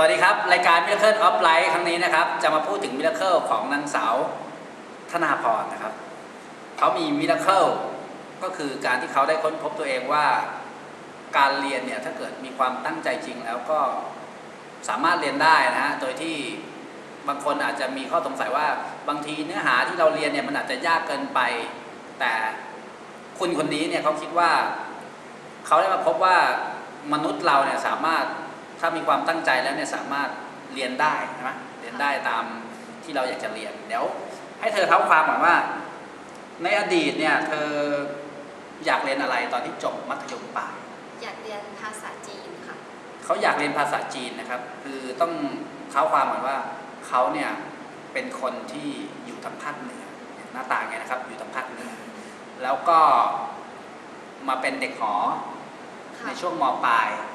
วัสดีครับ รายการ Miracle of Life ครั้งนี้นะครับ จะมาพูดถึง Miracle ของนางสาวธนาพรนะครับ เขามี Miracle ก็คือการที่เขาได้ค้นพบตัวเองว่า การเรียนเนี่ยถ้าเกิดมีความตั้งใจจริงแล้วก็สามารถเรียนได้นะฮะโดยที่บางคนอาจจะมีข้อสงสัยว่าบางทีเนื้อหาที่เราเรียนเนี่ยมันอาจจะยากเกินไป แต่คุณคนนี้เนี่ยเขาคิดว่า เขาได้มาพบว่ามนุษย์เราเนี่ยสามารถ ถ้ามีความตั้งใจแล้วเนี่ยสามารถเรียนได้ใช่ไหมเรียนได้ตามที่เราอยากจะเรียน เดี๋ยว ให้เธอเท้าความก่อนว่า ในอดีตเนี่ยเธออยากเรียนอะไรตอนที่จบมัธยมปลายอยากเรียนภาษาจีนค่ะเขาอยากเรียนภาษาจีนนะครับ คือต้องเท้าความก่อนว่าเขาเนี่ยเป็นคนที่อยู่ทางภาคเหนือหน้าตาไงนะครับ อยู่ทางภาคเหนือแล้วก็มาเป็นเด็กหอค่ะในช่วงมปลายใช่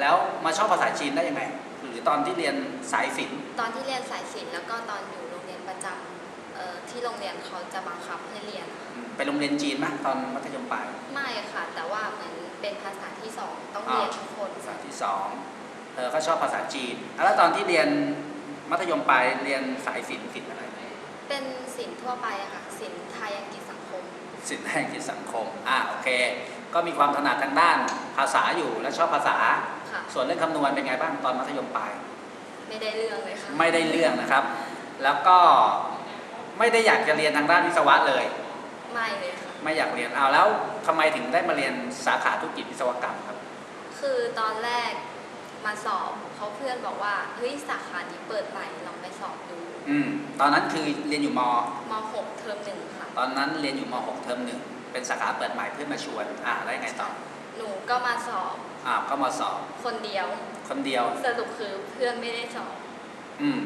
แล้วมาชอบภาษาจีนได้ยังไง หรือตอนที่เรียนสายศิลป์ ตอนที่เรียนสายศิลป์แล้วก็ตอนอยู่โรงเรียนประจำเอ่อที่โรงเรียนเขาจะบังคับให้เรียนค่ะอืมไปโรงเรียนจีนไหมตอนมัธยมปลายไม่ค่ะ แต่ว่าเหมือนเป็นภาษาที่สองต้องเรียนทุกคนภาษาที่สองเธอก็ชอบภาษาจีน แล้วตอนที่เรียนมัธยมปลายเรียนสายศิลป์ศิลป์อะไร เป็นศิลป์ทั่วไปอะค่ะศิลป์ไทยอังกฤษสังคม ศิลป์แห่งจิตสังคม อ่าโอเค ก็มีความถนัดทางด้านภาษาอยู่และชอบภาษา ค่ะส่วนเรื่องคำนวณเป็นไงบ้างตอนมัธยมปลาย ไม่ได้เรื่องเลยค่ะไม่ได้เรื่องนะครับ แล้วก็ไม่ได้อยากจะเรียนทางด้านวิศวะเลย ไม่เลยค่ะ ไม่อยากเรียนเอาแล้วทำไมถึงได้มาเรียนสาขาธุรกิจวิศวกรรมครับ คือตอนแรกมาสอบเขาเพื่อนบอกว่าเฮ้ยสาขานี้เปิดใหม่ลองไปสอบดูอืมตอนนั้นคือเรียนอยู่ม ม .6 เทอมหนึ่งค่ะ ตอนนั้นเรียนอยู่ม .6 เทอมหนึ่ง เป็นสาขาเปิดใหม่เพื่อนมาชวนอ่าแล้วยังไงต่อหนูก็มาสอบอ่าก็มาสอบคนเดียว คนเดียว สรุปคือเพื่อนไม่ได้สอบ อืม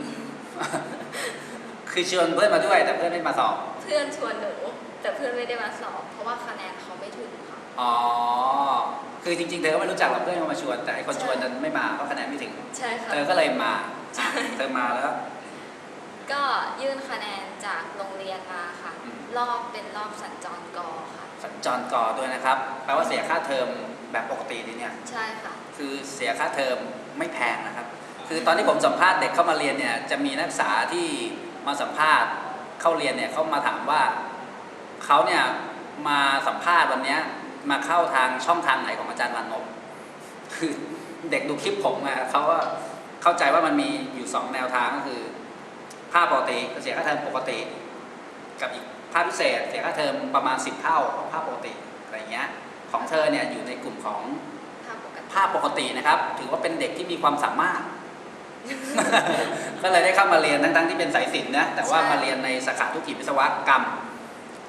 คือชวนเพื่อนมาด้วยแต่เพื่อนไม่มาสอบ เพื่อนชวนหนูแต่เพื่อนไม่ได้มาสอบ เพราะว่าคะแนนเขาไม่ถึงค่ะอ๋อ คือจริงๆเธอก็ไม่รู้จักหรอกเพื่อนเขามาชวน แต่ไอ้คนใช่ชวนนั้นไม่มาเพราะคะแนนไม่ถึง ใช่ค่ะ เธอก็เลยมาใช่เธอมาแล้ว ก็ยื่นคะแนนจากโรงเรียนมาค่ะอืม รอบเป็นรอบสัญจรกอค่ะ สัญจรก่อด้วยนะครับ แปลว่าเสียค่าเทอมแบบปกติดีเนี่ย ใช่ค่ะ คือเสียค่าเทอมไม่แพงนะครับ คือตอนที่ผมสัมภาษณ์เด็กเข้ามาเรียนเนี่ย จะมีนักศึกษาที่มาสัมภาษณ์เข้าเรียนเนี่ยเขามาถามว่าเขาเนี่ยมาสัมภาษณ์วันเนี้ยมาเข้าทางช่องทางไหนของอาจารย์วันนพคือเด็กดูคลิปผมอะเขาก็เข้าใจว่ามันมีอยู่สองแนวทางก็คือ ภาคปกติก็เสียค่าเทอมปกติ กับอีกภาคพิเศษเสียค่าเทอมประมาณ 10 เท่าของภาคปกติอะไรเงี้ยของเธอเนี่ยอยู่ในกลุ่มของภาพปกติภาพปกตินะครับ ถือว่าเป็นเด็กที่มีความสามารถ ก็เลยได้เข้ามาเรียนทั้งๆที่เป็นสายศิลป์นะแต่ว่าใช่มาเรียนในสาขาธุรกิจวิศวกรรม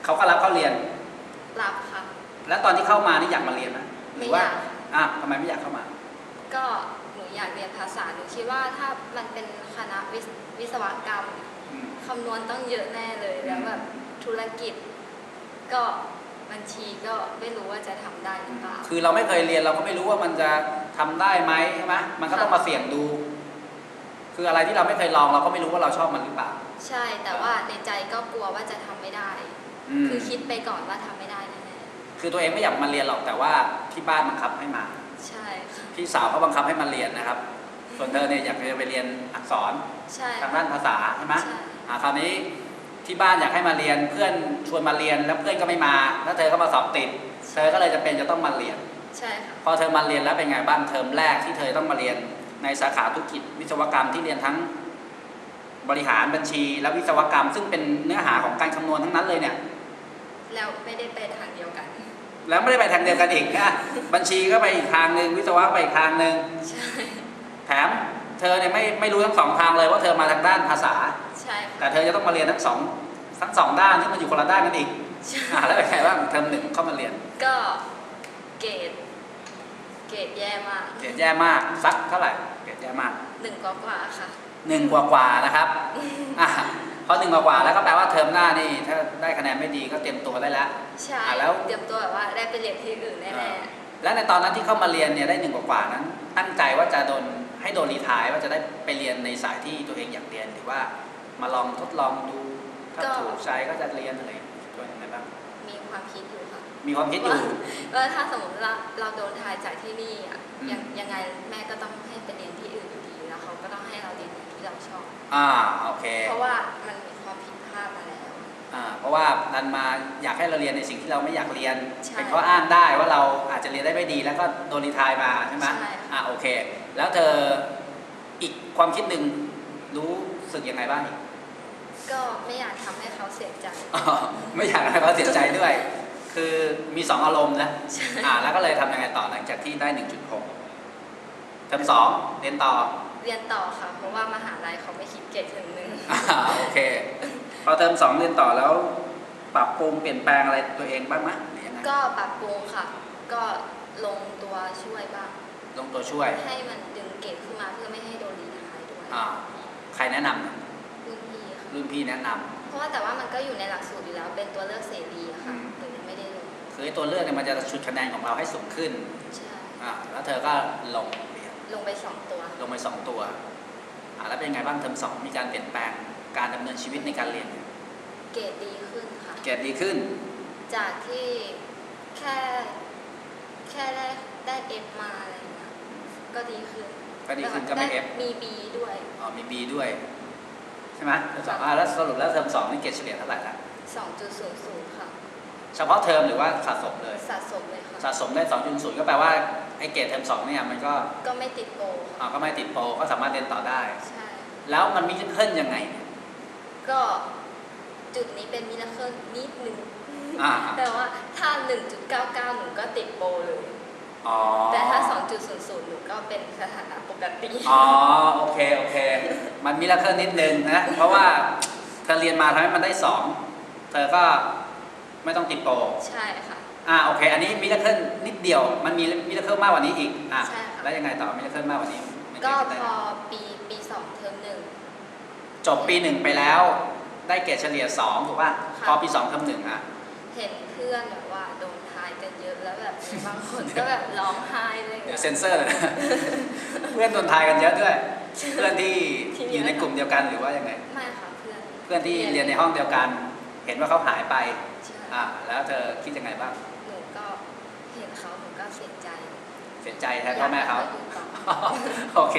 เขาก็รับเข้าเรียนรับค่ะแล้วตอนที่เข้ามานี่อยากมาเรียนไหมหไม่รืออว่ายากอะทำไมไม่อยากเข้ามา ก็หนูอยากเรียนภาษาหนูคิดว่าถ้ามันเป็นคณะวิศวิศวกรรมอืม คำนวณต้องเยอะแน่เลยแล้วแบบธุรกิจ ก็บัญชีก็ไม่รู้ว่าจะทำได้หรือเปล่า คือเราไม่เคยเรียนเราก็ไม่รู้ว่ามันจะทำได้ไหมใช่ไหมมันก็ต้องมาเสี่ยงดู คืออะไรที่เราไม่เคยลองเราก็ไม่รู้ว่าเราชอบมันหรือเปล่าใช่แต่ว่าในใจก็กลัวว่าจะทำไม่ได้ อืมคือคิดไปก่อนว่าทำไม่ได้แน่คือตัวเองไม่อยากมาเรียนหรอกแต่ว่าที่บ้านบังคับให้มา ๆใช่ค่ะพี่สาวเขาบังคับให้มาเรียนนะครับ ส่วนเธอเนี่ยอยากจะไปเรียนอักษรใช่ทางด้านภาษาใช่ไหมใช่อ่าคราวนี้ที่บ้านอยากให้มาเรียนเพื่อนชวนมาเรียนแล้วเพื่อนก็ไม่มา แล้วเธอก็มาสอบติด เธอก็เลยจะเป็นจะต้องมาเรียน ใช่ค่ะพอเธอมาเรียนแล้วเป็นไงบ้างเทอมแรกที่เธอต้องมาเรียนในสาขาธุรกิจวิศวกรรมที่เรียนทั้งบริหารบัญชี และวิศวกรรม ซึ่งเป็นเนื้อหาของการคำนวณทั้งนั้นเลยเนี่ย แล้วไม่ได้ไปทางเดียวกัน แล้วไม่ได้ไปทางเดียวกันอีกนะบัญชีก็ไปอีกทางหนึ่งวิศวะไปอีกทางหนึ่งใช่แถ มเธอเนี่ยไม่ไม่รู้ทั้งสองทางเลยว่าเธอมาทางด้านภาษา ใช่ค่ะแต่เธอจะต้องมาเรียนทั้งสองทั้งสองด้านที่มันอยู่คนละด้านกันอีกใช่อ่าแล้วเป็นไงบ้างเทอมหนึ่งเข้ามาเรียน ก็เกรดเกรดแย่มากเกรดแย่มากสักเท่าไหร่เกรดแย่มากหนึ่งกว่าๆค่ะหนึ่งกว่ากว่าๆนะครับอะพอหนึ่งกว่ากว่าๆแล้วก็แปลว่าเทอมหน้านี่ถ้าได้คะแนนไม่ดีก็เตรียมตัวได้แล้วใช่อะแล้วเตรียมตัวแบบว่าได้ไปเรียนที่อื่นแน่และในตอนนั้นที่เข้ามาเรียนเนี่ยได้หนึ่งกว่ากว่าๆนั้นตั้งใจว่าจะโดน ให้โดนรีไทายว่าจะได้ไปเรียนในสายที่ตัวเองอยากเรียนหรือว่ามาลองทดลองดูถ้าถูกใจก็จะเรียนอะไรช่วยยังไงบ้างๆมีความคิดอยู่ค่ะ มีความคิดอยู่ว่าถ้าสมมติเราเราโดนทายจากที่นี่อะอืม ยังยังไงแม่ก็ต้องให้ไปเรียนที่อื่นอยู่ดีแล้วเขาอ่าโอเคเพราะว่ามันมีความผิดพลาดมาแล้ว อ่าเพราะว่าดันมาอยากให้เราเรียนในสิ่งที่เราไม่อยากเรียน ใช่เป็นข้ออ้างได้ว่าเราอาจจะเรียนได้ไม่ดี แล้วก็โดนรีไทายมาใช่ไหมใช่ อ่าโอเค แล้วเธออีกความคิดหนึ่งรู้สึกยังไงบ้างอีกก็ไม่อยากทำให้เขาเสียใจอ๋อไม่อยากให้เขาเสียใจด้วย คือมีสองอารมณ์นะใช่อ่าแล้วก็เลยทำยังไงต่อหลังจากที่ได้1.6เทอมสองเรียนต่อ เรียนต่อค่ะ เพราะว่ามหาลัยเขาไม่คิดเกรดถึงหนึ่งอ่าโอเค พอเทอมสองเรียนต่อแล้ว ปรับปรุงเปลี่ยนแปลงอะไรตัวเองบ้างไหมหรือยังไงก็ปรับปรุงค่ะ ก็ลงตัวช่วยบ้าง ลงตัวช่วยให้มันดึงเกรดขึ้นมาเพื่อไม่ให้โดนรีไทายด้วยอ่าใครแนะนำรุ่นพี่ค่ะรุ่นพี่แนะนำเพราะว่าแต่ว่ามันก็อยู่ในหลักสูตรอยู่แล้ว เป็นตัวเลือกเสรีอะค่ะอืมถึงยังไม่ได้ลงคือไอ้ตัวเลือกเนี่ยมันจะชุดคะแนนของเราให้สูงขึ้นใช่อ่าแล้วเธอก็ลงเรียนลงไปสองตัว ลงไปสองตัวอ่าแล้วเป็นยังไงบ้างเทอมสองมีการเปลี่ยนแปลงการดำเนินชีวิตในการเรียนเกรดดีขึ้นค่ะ เกรดดีขึ้น จากที่แค่แค่ได้ได้เอฟมาอะไรอย่างเงี้ย ก็ดีขึ้นก็ดีขึ้นก็ไม่ F มีบีด้วย อ๋อมี B ด้วยใช่ไหมเทอมสองอ่าแล้วสรุปแล้วเทอมสองนี่เกรดเฉลี่ยเท่าไหร่ละ2.00 ค่ะ เฉพาะเทอมหรือว่าสะสมเลย สะสมเลยค่ะ สะสมได้ 2.0 ก็แปลว่าไอ้เกรดเทอมสองเนี่ยมันก็ก็ไม่ติดโปรอ่าก็ไม่ติดโปรก็สามารถเรียนต่อได้ ใช่ แล้วมันมีเพิ่นยังไงเนี่ย ก็จุดนี้เป็นมิราเคิลนิดนึง อ่า แต่ว่าถ้า 1.99หนูก็ติดโปรเลย อ๋อแต่ถ้า 2.00หนูก็เป็นสถานะปกติ อ๋อโอเคโอเค มันมีละเครื่องนิดนึงนะ เพราะว่าเธอเรียนมาทำให้มันได้สองเธอก็ไม่ต้องติดโปรใช่ค่ะ อ่าโอเค อันนี้มีละเครื่องนิดเดียว มันมีมีละเครื่องมากกว่านี้อีกอะใช่ค่ะ แล้วยังไงต่อมีละเครื่องมากกว่านี้ไม่ก็เดได้พอปีปีสองเทอมหนึ่ง จบปีหนึ่งไปแล้ว ได้เกรดเฉลี่ยสองถูกป่ะค่ะ พอปีสองเทอมหนึ่งอะ เห็นเพื่อนแบบ แล้วแบบมีบางคนก็แบบร้องไห้เลยเดี๋ยวเซ็นเซอร์เลยนะ เพื่อนโดนทายกันเยอะด้วย เพื่อนที่ที่อยู่ในกลุ่มเดียวกันหรือว่ายังไง ไม่ค่ะเพื่อน เพื่อนที่เรียนในห้องเดียวกัน เห็นว่าเขาหายไปใช่อ่าแล้วเธอคิดยังไงบ้าง หนูก็เห็นเขาหนูก็เสียใจ เสียใจแทนพ่อแม่เขายกให้อยู่ต่อโอเค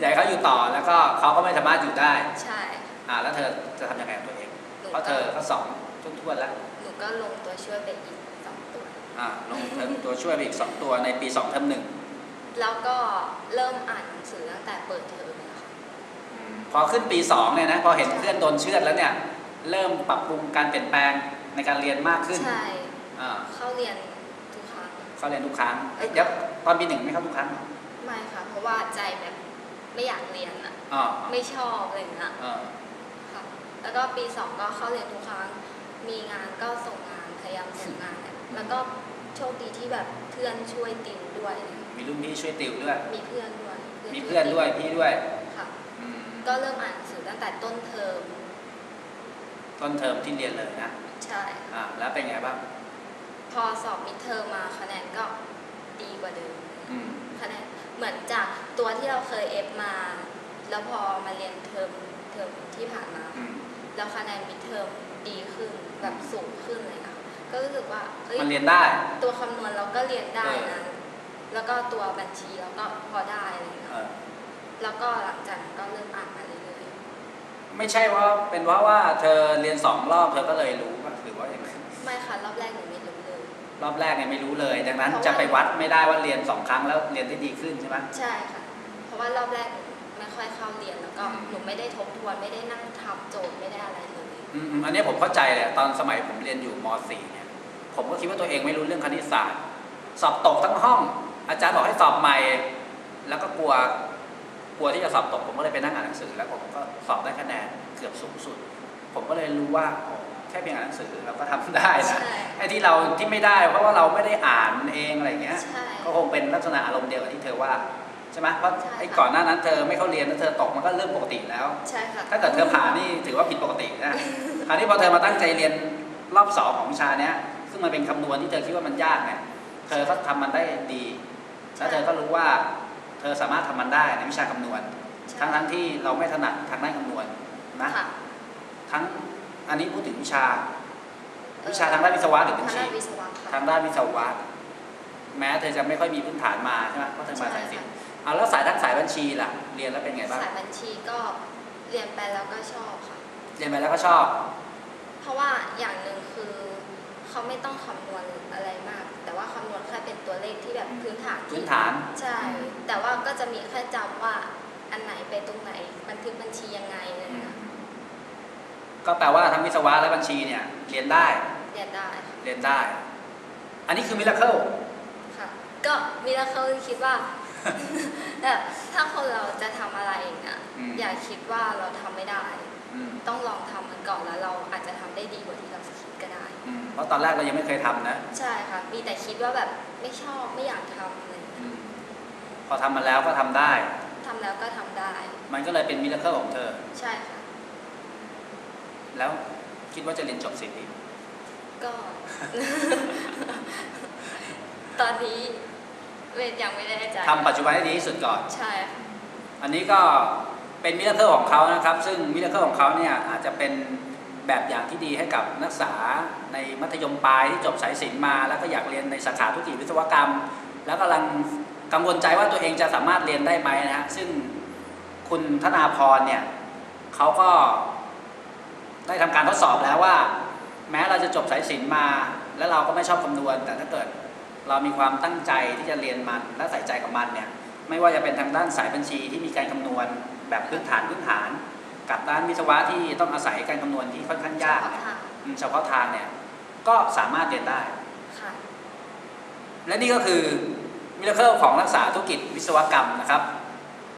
อยากให้เขาอยู่ต่อแล้วก็เขาก็ไม่สามารถอยู่ได้ ใช่ อ่าแล้วเธอจะทำยังไงกับตัวเองหนูเพราะเธก็อก็สองทุกทวนๆแล้ว หนูก็ลงตัวช่วยไปอีกส องตัวอ่าลงเทอมตัวช่วยไปอีกสองตัวในปีสองเทอมหนึ่งแล้วก็เริ่มอ่านหนังสือตั้งแต่เปิดเทอมเลยค่ะพอขึ้นปีสองเนี่ยนะพอเห็นเพื่อนโดนเชือดแล้วเนี่ย เริ่มปรับปรุงการเปลี่ยนแปลงในการเรียนมากขึ้นใช่อ่าเข้าเรียนทุกครั้งเขาเรียนทุกครั้งเอ้ยเดี๋ยวตอนปีหนึ่งไม่เข้าทุกครั้งเหรอไม่ค่ะเพราะว่าใจแบบไม่อยากเรียนอะอ๋อไม่ชอบอะไรอย่างเงี้ยเออค่ะแล้วก็ปีสองก็เข้าเรียนทุกครั้ง มีงานก็ส่งงานพยายามส่งงานเนี่ย แล้วก็โชคดีที่แบบเพื่อนช่วยติวด้วย มีรุ่นพี่ช่วยติวด้วย มีเพื่อนด้วยมีเพื่อนด้วยพี่ด้วยค่ะอืมก็เริ่มอ่านหนังสือตั้งแต่ต้นเทอมต้นเทอมที่เรียนเลยนะใช่ อ่าแล้วเป็นไงบ้างพอสอบมิดเทอมมาคะแนนก็ดีกว่าเดิมอืมคะแนนเหมือนจากตัวที่เราเคยเอฟมา แล้วพอมาเรียนเทอมเทอมที่ผ่านมา อืม แล้วคะแนนมิดเทอมดีขึ้นแบบสูงขึ้นเลยนะ ก็รู้สึกว่าเฮ้ยมันเรียนได้ ตัวคำนวณเราก็เรียนได้เอนะอแล้วก็ตัวบัญชีเราก็พอได้อะไรอย่างเงี้ยเออแล้วก็หลังจากนั้นก็เริ่มอ่านมาเรื่อยไม่ใช่ว่าเป็นเพราะว่าเธอเรียนสองรอบเธอก็เลยรู้ป่ะหรือว่าอย่างไรๆไม่ค่ะรอบแรกหนูไม่รู้เลย รอบแรกเนี่ยไม่รู้เลย ดังนั้นเพราะว่าจะไปวัดไม่ได้ว่าเรียนสองครั้งแล้วเรียนได้ดีขึ้นใช่ไหมใช่ค่ะ เพราะว่ารอบแรกหนูไม่ค่อยเข้าเรียนแล้วก็อืมหนูไม่ได้ทบทวนไม่ได้นั่งทำโจทย์ไม่ได้อะไรเลย อืมอืมอันนี้ผมเข้าใจเลยตอนสมัยผมเรียนอยู่ม .4 เนี่ยผมก็คิดว่าตัวเองไม่รู้เรื่องคณิตศาสตร์ สอบตกทั้งห้อง อาจารย์บอกให้สอบใหม่ แล้วก็กลัวกลัวที่จะสอบตก ผมก็เลยไปนั่งอ่านหนังสือ แล้วผมก็สอบได้คะแนนเกือบสูงสุด ผมก็เลยรู้ว่าโอ้แค่เพียงอ่านหนังสือเราก็ทำได้นะใช่ไอ้ที่เราที่ไม่ได้เพราะว่าเราไม่ได้อ่านเองอะไรอย่างเงี้ยใช่ก็คงเป็นลักษณะอารมณ์เดียวกับที่เธอว่าใช่ไหมเพราะใช่ค่ะ ไอ้ก่อนหน้านั้นเธอไม่เข้าเรียนแล้วเธอตกมันก็เรื่องปกติแล้ว ใช่ค่ะ ถ้าเกิดเธอผ่านนี่ถือว่าผิดปกตินะ คราวนี้พอเธอมาตั้งใจเรียนรอบสองของวิชาเนี้ย ซึ่งมันเป็นคำนวณที่เธอคิดว่ามันยากเนี่ย เธอก็ทำมันได้ดี แล้วเธอก็รู้ว่า เธอสามารถทำมันได้ในวิชาคำนวณ ใช่ทั้งทั้งๆที่เราไม่ถนัดทางด้านคำนวณนะ ค่ะทั้งอันนี้พูดถึงวิชา วิชาทางด้านวิศวะหรือบัญทางชี ด้านวิศวะค่ะทางด้านวิศวะ แม้เธอจะไม่ค่อยมีพื้นฐานมาใช่ไหมเพราะเธอมาสายศิลป์ เอาแล้วสายทั้งสายบัญชีล่ะ เรียนแล้วเป็นไงบ้าง สายบัญชีก็เรียนไปแล้วก็ชอบค่ะ เรียนไปแล้วก็ชอบ เพราะว่าอย่างหนึ่งคือเขาไม่ต้องคำนวณอะไรมาก แต่ว่าคำนวณแค่เป็นตัวเลขที่แบบพื้นฐานพื้ที่นฐาน ใช่ แต่ว่าก็จะมีแค่จำว่าอันไหนไปตรงไหนบันทึกบัญชียังไงอะไรเงี้ยก็แปลว่าทั้งวิศวะและบัญชีเนี่ยเรียนได้ เรียนได้ค่ะเรียนได้ อันนี้คือมิราเคิลค่ะ ก็มีแล้วเขาคิดว่า แบบถ้าคนเราจะทำอะไรเนี่ยอืม อย่าคิดว่าเราทำไม่ได้ อืมต้องลองทำมันก่อนแล้วเราอาจจะทำได้ดีกว่าที่เราคิดก็ได้ อืมเพราะตอนแรกเรายังไม่เคยทำนะใช่ค่ะ มีแต่คิดว่าแบบไม่ชอบไม่อยากทำอะไรอย่างเลยอืมพอทำมาแล้วก็ทำได้ ทำแล้วก็ทำได้ มันก็เลยเป็นมิราเคิลของเธอ ใช่ค่ะ แล้วคิดว่าจะเรียนจบสิปีก็ ตอนนี้ เวทยังไม่ได้ใจทำปัจจุบันให้ดีที่สุดก่อน ใช่ค่ะอันนี้ก็เป็นมิราเคิลของเขานะครับ ซึ่งมิราเคิลของเขาเนี่ยอาจจะเป็นแบบอย่างที่ดีให้กับนักศึกษาในมัธยมปลายที่จบสายศิลป์มา แล้วก็อยากเรียนในสาขาธุรกิจวิศวกรรม แล้วกำลังกังวลใจว่าตัวเองจะสามารถเรียนได้ไหมนะฮะซึ่งคุณธนาพรเนี่ยเขาก็ได้ทำการทดสอบแล้วว่า แม้เราจะจบสายศิลป์มา แล้วเราก็ไม่ชอบคำนวณแต่ถ้าเกิด เรามีความตั้งใจที่จะเรียนมันและใส่ใจกับมันเนี่ยไม่ว่าจะเป็นทางด้านสายบัญชีที่มีการคำนวณแบบพื้นฐานพื้นฐาน กับด้านวิศวะที่ต้องอาศัยการคำนวณที่ค่อนข้างยากเฉพาะเนี่ยทางอืมเฉพาะทางเนี่ยก็สามารถเรียนได้ค่ะและนี่ก็คือมิราเคิลของนักศึกษาธุรกิจวิศวกรรมนะครับ